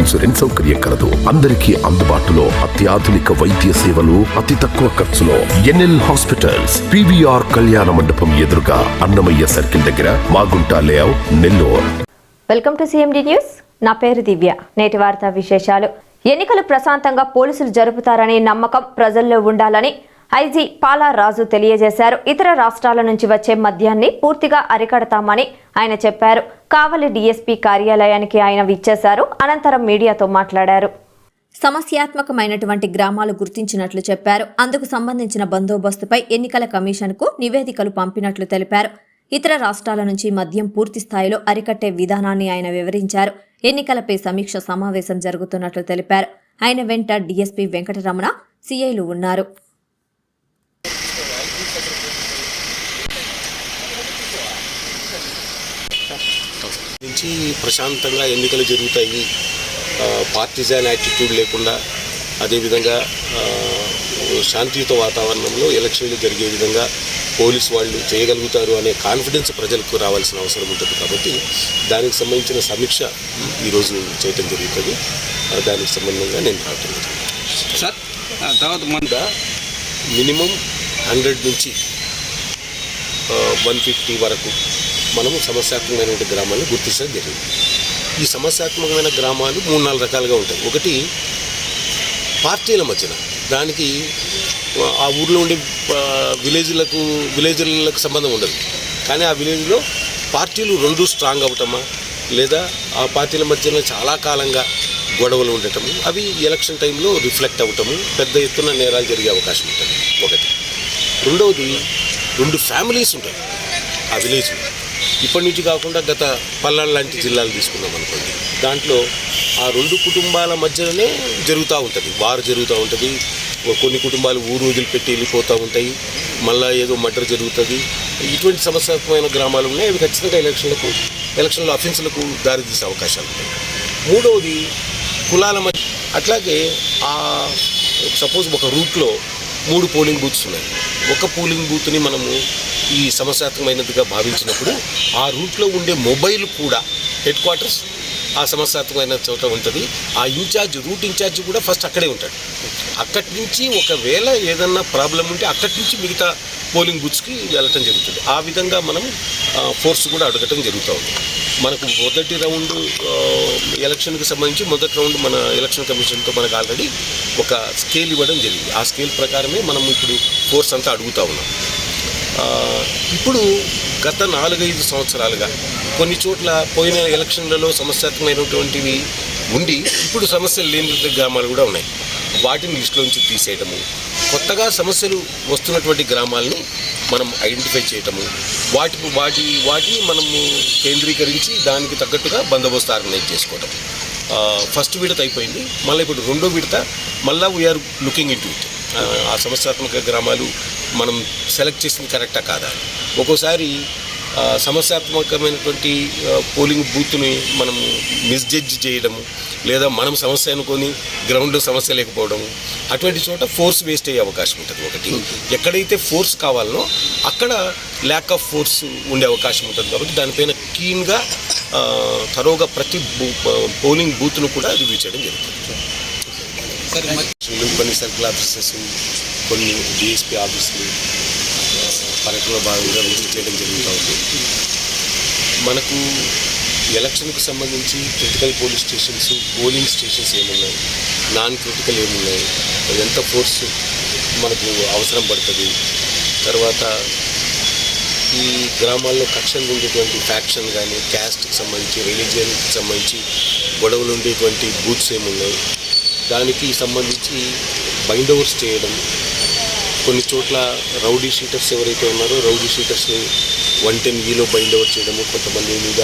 Insurance సౌకర్యం కలదు. అందరికీ అందుబాటులో అత్యాధునిక వైద్య సేవలు అతి తక్కువ ఖర్చులో ఎన్ఎల్ హాస్పిటల్స్ పివిఆర్ కళ్యాణ మండపం ఎదురుగా అన్నమయ్య సర్కిల్ దగ్గర Magunta layout Nellore. Welcome to CMD news. నా పేరు దివ్య. నేటి వార్తా విశేషాలు. ఎన్నికలు ప్రశాంతంగా పోలీసులు జరుపుతారనే నమ్మకం ప్రజల్లో ఉండాలని ఐజీ పాలారాజు తెలియజేశారు. ఇతర రాష్ట్రాల నుంచి వచ్చే మద్యాన్ని పూర్తిగా అరికడతామని ఆయన చెప్పారు. కావలి డీఎస్పీ కార్యాలయానికి ఆయన విచ్చేశారు. అనంతరం మీడియాతో మాట్లాడారు. సమస్యాత్మకమైనటువంటి గ్రామాలు గుర్తించినట్లు చెప్పారు. అందుకు సంబంధించిన బందోబస్తుపై ఎన్నికల కమిషన్కు నివేదికలు పంపినట్లు తెలిపారు. ఇతర రాష్ట్రాల నుంచి మద్యం పూర్తి స్థాయిలో అరికట్టే విధానాన్ని ఆయన వివరించారు. ఎన్నికలపై సమీక్ష సమావేశం జరుగుతున్నట్లు తెలిపారు. ఆయన వెంట డీఎస్పీ వెంకటరమణ సీఐలు ఉన్నారు. నుంచి ప్రశాంతంగా ఎన్నికలు జరుగుతాయి పార్టిజాన్ యాటిట్యూడ్ లేకుండా అదేవిధంగా శాంతియుత వాతావరణంలో ఎలక్షన్లు జరిగే విధంగా పోలీస్ వాళ్ళు చేయగలుగుతారు అనే కాన్ఫిడెన్స్ ప్రజలకు రావాల్సిన అవసరం ఉంటుంది కాబట్టి దానికి సంబంధించిన సమీక్ష ఈరోజు చేయటం జరుగుతుంది దానికి సంబంధంగా నేను రావటం. సార్ తర్వాత మన మినిమం హండ్రెడ్ నుంచి వన్ ఫిఫ్టీ వరకు మనము సమస్యాత్మకమైనటువంటి గ్రామాలను గుర్తించడం జరిగింది. ఈ సమస్యాత్మకమైన గ్రామాలు మూడు నాలుగు రకాలుగా ఉంటాయి. ఒకటి పార్టీల మధ్యన. దానికి ఆ ఊర్లో ఉండే విలేజ్లకు విలేజ్లకు సంబంధం ఉండదు. కానీ ఆ విలేజ్లో పార్టీలు రెండు స్ట్రాంగ్ అవటమా లేదా ఆ పార్టీల మధ్యన చాలా కాలంగా గొడవలు ఉండటము అవి ఎలక్షన్ టైంలో రిఫ్లెక్ట్ అవ్వటము పెద్ద ఎత్తున నేరాలు జరిగే అవకాశం ఉంటుంది. ఒకటి. రెండవది రెండు ఫ్యామిలీస్ ఉంటాయి. ఆ విలేజ్లో. ఇప్పటి నుంచి కాకుండా గత పల్నాడు లాంటి జిల్లాలు తీసుకున్నాం అనుకోండి. దాంట్లో ఆ రెండు కుటుంబాల మధ్యలోనే జరుగుతూ ఉంటుంది. వారు జరుగుతూ ఉంటుంది. కొన్ని కుటుంబాలు ఊరు వదిలిపెట్టి వెళ్ళిపోతూ ఉంటాయి. మళ్ళీ ఏదో మర్డర్ జరుగుతుంది. ఇటువంటి సమస్యాత్మకమైన గ్రామాలు ఉన్నాయి. అవి ఖచ్చితంగా ఎలక్షన్లకు ఎలక్షన్లో అఫెన్స్లకు దారితీసే అవకాశాలు ఉంటాయి. మూడవది కులాల మధ్య అట్లాగే ఆ సపోజ్ ఒక రూట్లో మూడు పోలింగ్ బూత్స్ ఉన్నాయి. ఒక పోలింగ్ బూత్ని మనము ఈ సమస్యాత్మకమైనదిగా భావించినప్పుడు ఆ రూట్లో ఉండే మొబైల్ కూడా హెడ్ క్వార్టర్స్ ఆ సమస్యాత్మకమైన చోట ఉంటుంది. ఆ ఇన్ఛార్జ్ రూట్ ఇన్ఛార్జ్ కూడా ఫస్ట్ అక్కడే ఉంటాడు. అక్కడి నుంచి ఒకవేళ ఏదన్నా ప్రాబ్లం ఉంటే అక్కడి నుంచి మిగతా పోలింగ్ బూత్స్కి వెళ్ళటం జరుగుతుంది. ఆ విధంగా మనం ఫోర్స్ కూడా అడగటం జరుగుతూ ఉంది. మనకు మొదటి రౌండ్ ఎలక్షన్కి సంబంధించి మొదటి రౌండ్ మన ఎలక్షన్ కమిషన్తో మనకు ఆల్రెడీ ఒక స్కేల్ ఇవ్వడం జరిగింది. ఆ స్కేల్ ప్రకారమే మనం ఇప్పుడు ఫోర్స్ అంతా అడుగుతూ ఉన్నాం. ఇప్పుడు గత నాలుగైదు సంవత్సరాలుగా కొన్ని చోట్ల పోయిన ఎలక్షన్లలో సమస్యాత్మకమైనటువంటివి ఉండి ఇప్పుడు సమస్యలు లేని గ్రామాలు కూడా ఉన్నాయి. వాటిని లిస్టులోంచి తీసేయటము కొత్తగా సమస్యలు వస్తున్నటువంటి గ్రామాలను మనం ఐడెంటిఫై చేయటము వాటి వాటి వాటిని మనము కేంద్రీకరించి దానికి తగ్గట్టుగా బందోబస్తు ఆర్గనైజ్ చేసుకోవటం. ఫస్ట్ విడత అయిపోయింది. మళ్ళీ ఇప్పుడు రెండో విడత మళ్ళీ వీఆర్ లుకింగ్ ఇన్ ఇట్ ఆ సమస్యాత్మక గ్రామాలు మనం సెలెక్ట్ చేసింది కరెక్టా కాదా? ఒక్కోసారి సమస్యాత్మకమైనటువంటి పోలింగ్ బూత్ని మనం మిస్జడ్జ్ చేయడము లేదా మనం సమస్య అనుకొని గ్రౌండ్లో సమస్య లేకపోవడము అటువంటి చోట ఫోర్స్ వేస్ట్ అయ్యే అవకాశం ఉంటుంది ఒకటి. ఎక్కడైతే ఫోర్స్ కావాలనో అక్కడ ల్యాక్ ఆఫ్ ఫోర్స్ ఉండే అవకాశం ఉంటుంది కాబట్టి దానిపైన క్లీన్గా తరోగా ప్రతి బూ- పోలింగ్ బూత్ను కూడా రివ్యూ చేయడం జరుగుతుంది. కొన్ని సర్కిల్ ఆఫీసెస్ కొన్ని డిఎస్పీ ఆఫీసులు ఆ, పర్యటనలో భాగంగా విజిట్ చేయడం జరుగుతూ ఉంది. మనకు ఎలక్షన్కు సంబంధించి critical police stations polling stations ఏమున్నాయి? నాన్ క్రిటికల్ ఏమున్నాయి? ఎంత ఫోర్స్ మనకు అవసరం పడుతుంది? తర్వాత ఈ గ్రామాల్లో కక్షలు ఉండేటువంటి ఫ్యాక్షన్ కానీ క్యాస్ట్కి సంబంధించి రిలీజియన్కి సంబంధించి గొడవలు ఉండేటువంటి బూత్స్ ఏమున్నాయి? దానికి సంబంధించి బైండ్ ఓవర్స్ చేయడం కొన్ని చోట్ల రౌడీ షీటర్స్ ఎవరైతే ఉన్నారో రౌడీ షీటర్స్ని వన్ టెన్ ఈలో బైండ్ ఓవర్ చేయడము కొంతమంది మీద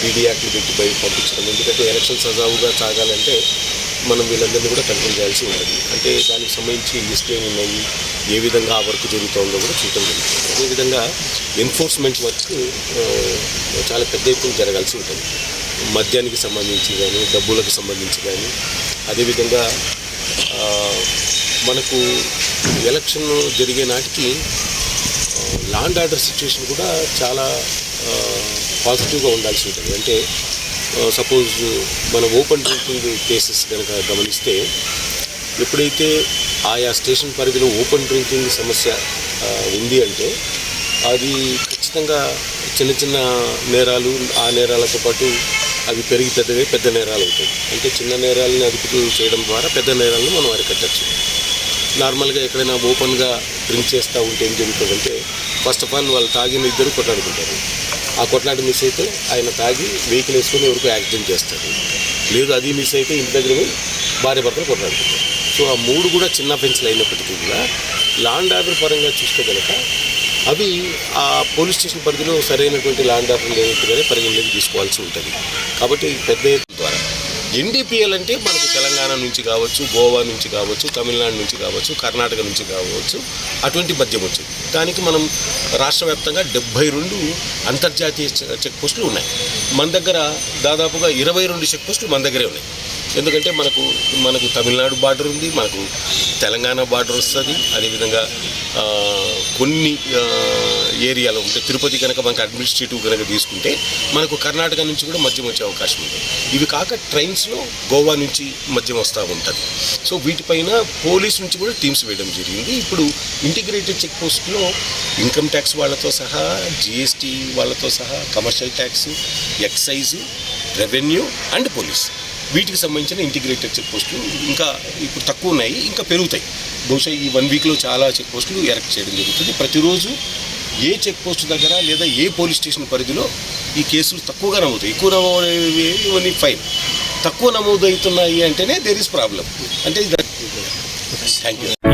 పీడీ పెట్టి బయట పంపించడం ఎందుకంటే ఎలక్షన్ సజావుగా సాగాలంటే మనం వీళ్ళందరినీ కూడా కంట్రోల్ చేయాల్సి ఉంటుంది. అంటే దానికి సంబంధించి లిస్ట్ ఉన్నాయి ఏ విధంగా ఆ వర్క్ జరుగుతుందో కూడా చూడటం జరుగుతుంది. అదేవిధంగా ఎన్ఫోర్స్మెంట్ వర్క్ చాలా పెద్ద ఎత్తున జరగాల్సి ఉంటుంది. మద్యానికి సంబంధించి కానీ డబ్బులకు సంబంధించి కానీ అదేవిధంగా మనకు ఎలక్షన్ జరిగే నాటికి ల్యాండ్ ఆర్డర్ సిచ్యువేషన్ కూడా చాలా పాజిటివ్గా ఉండాల్సి ఉంటుంది. అంటే సపోజ్ మనం ఓపెన్ డ్రింకింగ్ కేసెస్ కనుక గమనిస్తే ఎప్పుడైతే ఆయా స్టేషన్ పరిధిలో ఓపెన్ డ్రింకింగ్ సమస్య ఉంది అంటే అది ఖచ్చితంగా చిన్న చిన్న నేరాలు ఆ నేరాలతో పాటు అవి పెరిగి పెద్దగా పెద్ద నేరాలు అవుతాయి. అంటే చిన్న నేరాలని అదుపు చేయడం ద్వారా పెద్ద నేరాలను మనం అరికట్టచ్చు. నార్మల్గా ఎక్కడైనా ఓపెన్గా డ్రింక్ చేస్తూ ఉంటే ఏం జరుగుతుందంటే ఫస్ట్ ఆఫ్ ఆల్ వాళ్ళు తాగిన ఇద్దరు కొట్లాడుకుంటారు. ఆ కొట్లాట మిస్ అయితే ఆయన తాగి వెహికల్ వేసుకొని ఎవరికో యాక్సిడెంట్ చేస్తారు లేదు అది మిస్ అయితే ఇంటి దగ్గర పోయి భార్య భర్తలు కొట్లాడుకుంటారు. సో ఆ మూడు కూడా చిన్న పెన్సిల్ అయినప్పటికీ కూడా లాండ్ ఆర్డర్ పరంగా చూస్తే కనుక అవి ఆ పోలీస్ స్టేషన్ పరిధిలో సరైనటువంటి లాండ్ ఆర్డర్ లేనట్టుగానే పరిగణలోకి తీసుకోవాల్సి ఉంటుంది. కాబట్టి పెద్ద ఎన్డీపీఎల్ అంటే మనకు తెలంగాణ నుంచి కావచ్చు గోవా నుంచి కావచ్చు తమిళనాడు నుంచి కావచ్చు కర్ణాటక నుంచి కావచ్చు అటువంటి మద్యం వచ్చింది. దానికి మనం రాష్ట్ర వ్యాప్తంగా డెబ్బై రెండు అంతర్జాతీయ చె- చెక్ పోస్టులు ఉన్నాయి. మన దగ్గర దాదాపుగా ఇరవై రెండు చెక్ పోస్టులు మన దగ్గరే ఉన్నాయి. ఎందుకంటే మనకు మనకు తమిళనాడు బార్డర్ ఉంది మనకు తెలంగాణ బార్డర్ వస్తుంది. అదేవిధంగా కొన్ని ఏరియాలో ఉంటే తిరుపతి కనుక మనకు అడ్మినిస్ట్రేటివ్ కనుక తీసుకుంటే మనకు కర్ణాటక నుంచి కూడా మద్యం వచ్చే అవకాశం ఉంది. ఇవి కాక ట్రైన్స్లో గోవా నుంచి మద్యం వస్తూ ఉంటుంది. సో వీటిపైన పోలీస్ నుంచి కూడా టీమ్స్ వేయడం జరిగింది. ఇప్పుడు ఇంటిగ్రేటెడ్ చెక్ పోస్ట్లో ఇన్కమ్ ట్యాక్స్ వాళ్ళతో సహా జిఎస్టీ వాళ్ళతో సహా commercial tax excise revenue and police. వీటికి సంబంధించిన ఇంటిగ్రేటెడ్ చెక్ పోస్టులు ఇంకా ఇప్పుడు తక్కువ ఉన్నాయి ఇంకా పెరుగుతాయి. బహుశా ఈ వన్ వీక్లో చాలా చెక్ పోస్టులు ఎరెక్ట్ చేయడం జరుగుతుంది. ప్రతిరోజు ఏ చెక్ పోస్ట్ దగ్గర లేదా ఏ పోలీస్ స్టేషన్ పరిధిలో ఈ కేసులు తక్కువగా నమోదు ఎక్కువ నమోదు ఇవన్నీ ఫైన్. తక్కువ నమోదు అవుతున్నాయి అంటేనే దేర్ ఇస్ ప్రాబ్లం అంటే థ్యాంక్ యూ